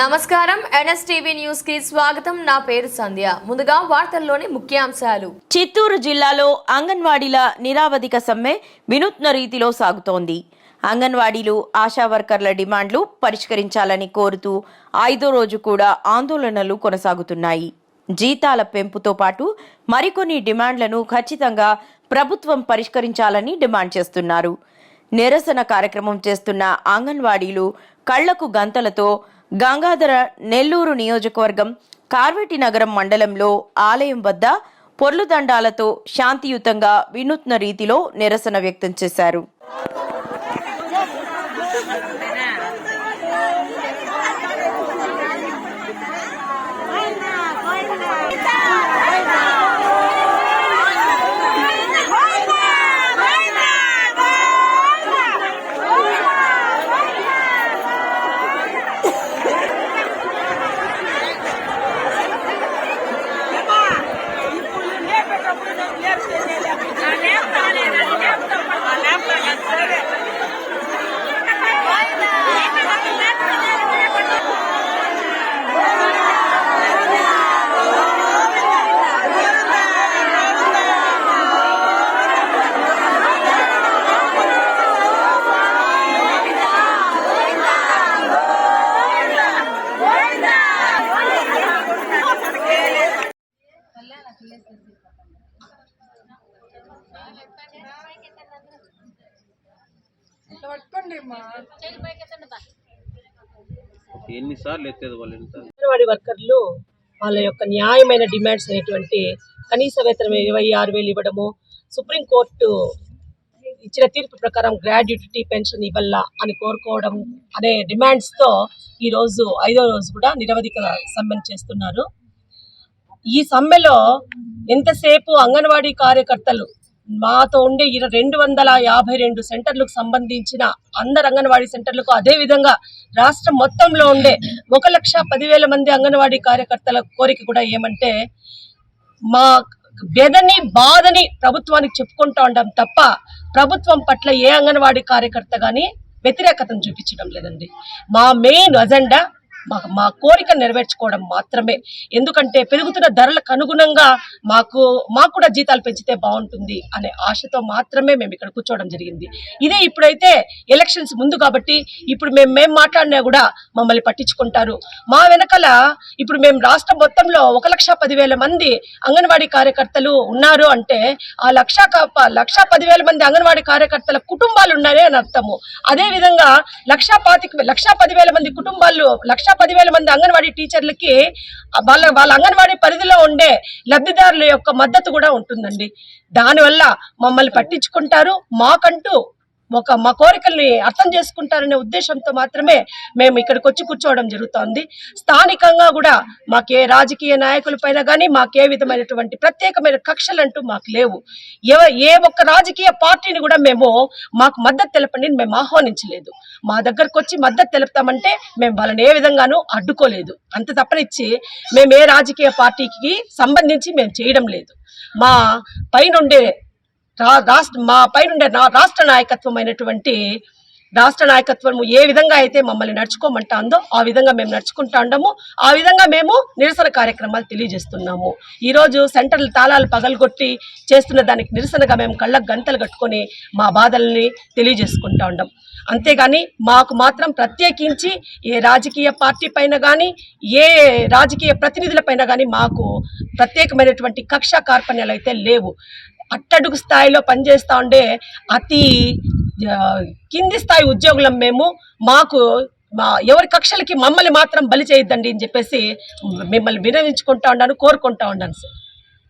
నమస్కారం. ఎన్ఎస్టీవీ న్యూస్కి స్వాగతం. నా పేరు సంధ్య. ముందుగా వార్తల్లోని ముఖ్యాంశాలు. చిత్తూరు జిల్లాలో అంగన్వాడీల నిరావధిక సమ్మె వినూత్న రీతిలో సాగుతోంది. అంగన్వాడీలు ఆశా వర్కర్ల డిమాండ్లు పరిష్కరించాలని కోరుతూ ఐదో రోజు కూడా ఆందోళనలు కొనసాగుతున్నాయి. జీతాల పెంపుతో పాటు మరికొన్ని డిమాండ్లను ఖచ్చితంగా ప్రభుత్వం పరిష్కరించాలని డిమాండ్ చేస్తున్నారు. నిరసన కార్యక్రమం చేస్తున్న అంగన్వాడీలు కళ్ళకు గంతలతో గంగాధర నెల్లూరు నియోజకవర్గం కార్వేటి నగరం మండలంలో ఆలయం వద్ద పొర్లుదండాలతో శాంతియుతంగా వినూత్న రీతిలో నిరసన వ్యక్తం చేశారు. ఎన్నిసార్లు ఎత్తేది వాళ్ళు ఎంత? అంగన్వాడీ వర్కర్లు వాళ్ళ యొక్క న్యాయమైన డిమాండ్స్ అనేటువంటి కనీస వేతనం ఇరవై ఆరు వేలు ఇవ్వడము సుప్రీంకోర్టు ఇచ్చిన తీర్పు ప్రకారం గ్రాడ్యుటీ పెన్షన్ ఇవ్వాల అని కోరుకోవడం అనే డిమాండ్స్తో ఈరోజు ఐదో రోజు కూడా నిరవధిక సమ్మెను చేస్తున్నారు. ఈ సమ్మెలో ఎంతసేపు అంగన్వాడీ కార్యకర్తలు మాతో ఉండే ఇర రెండు వందల యాభై రెండు సెంటర్లకు సంబంధించిన అందరు అంగన్వాడీ సెంటర్లకు అదే విధంగా రాష్ట్రం మొత్తంలో ఉండే ఒక లక్ష పదివేల మంది అంగన్వాడీ కార్యకర్తల కోరిక కూడా ఏమంటే మా వ్యధని బాధని ప్రభుత్వానికి చెప్పుకుంటూ ఉండడం తప్ప ప్రభుత్వం పట్ల ఏ అంగన్వాడీ కార్యకర్త కానీ వ్యతిరేకతను చూపించడం లేదండి. మా మెయిన్ అజెండా మా మా కోరిక నెరవేర్చుకోవడం మాత్రమే. ఎందుకంటే పెరుగుతున్న ధరలకు అనుగుణంగా మాకు మాకు కూడా జీతాలు పెంచితే బాగుంటుంది అనే ఆశతో మాత్రమే మేము ఇక్కడ కూర్చోవడం జరిగింది. ఇదే ఇప్పుడైతే ఎలక్షన్స్ ముందు కాబట్టి ఇప్పుడు మేము మేము మాట్లాడినా కూడా మమ్మల్ని పట్టించుకుంటారు. మా వెనకాల ఇప్పుడు మేము రాష్ట్రం మొత్తంలో ఒక లక్ష పదివేల మంది అంగన్వాడీ కార్యకర్తలు ఉన్నారు అంటే ఆ లక్ష లక్ష పదివేల మంది అంగన్వాడీ కార్యకర్తల కుటుంబాలు ఉన్నారే అని అర్థము. అదేవిధంగా లక్ష పాతిక లక్ష పదివేల మంది కుటుంబాలు లక్ష పదివేల మంది అంగన్వాడీ టీచర్లకి వాళ్ళ వాళ్ళ అంగన్వాడీ పరిధిలో ఉండే లబ్ధిదారుల యొక్క మద్దతు కూడా ఉంటుందండి. దానివల్ల మమ్మల్ని పట్టించుకుంటారు. మాకంటూ ఒక మా కోరికల్ని అర్థం చేసుకుంటారనే ఉద్దేశంతో మాత్రమే మేము ఇక్కడికి వచ్చి కూర్చోవడం జరుగుతోంది. స్థానికంగా కూడా మాకే రాజకీయ నాయకుల పైన కానీ మాకే విధమైనటువంటి ప్రత్యేకమైన కక్షలు అంటూ మాకు లేవు. ఏ ఏ ఒక్క రాజకీయ పార్టీని కూడా మేము మాకు మద్దతు తెలపండి మేము ఆహ్వానించలేదు. మా దగ్గరకు వచ్చి మద్దతు తెలుపుతామంటే మేము వాళ్ళని ఏ విధంగానూ అడ్డుకోలేదు. అంత తప్పనిచ్చి మేము ఏ రాజకీయ పార్టీకి సంబంధించి మేము చేయడం లేదు. మా పైనుండే ఉండే రాష్ట్ర మా పైన నా రాష్ట్ర నాయకత్వం అయినటువంటి రాష్ట్ర నాయకత్వం ఏ విధంగా అయితే మమ్మల్ని నడుచుకోమంటాందో ఆ విధంగా మేము నడుచుకుంటా ఉండము ఆ విధంగా మేము నిరసన కార్యక్రమాలు తెలియజేస్తున్నాము. ఈరోజు సెంటర్లు తాళాలు పగలగొట్టి చేస్తున్న దానికి నిరసనగా మేము కళ్ళకు గంతలు కట్టుకొని మా బాధల్ని తెలియజేసుకుంటా ఉండం అంతేగాని మాకు మాత్రం ప్రత్యేకించి ఏ రాజకీయ పార్టీ పైన కానీ ఏ రాజకీయ ప్రతినిధుల పైన కానీ మాకు ప్రత్యేకమైనటువంటి కక్ష కార్పణ్యాలు అయితే లేవు. అట్టడుగు స్థాయిలో పనిచేస్తూ ఉండే అతి కింది స్థాయి ఉద్యోగులం మేము. మాకు మా ఎవరి కక్షలకి మమ్మల్ని మాత్రం బలి చేయొద్దండి అని చెప్పేసి మిమ్మల్ని వినవించుకుంటా ఉన్నాను కోరుకుంటా ఉన్నాను సార్.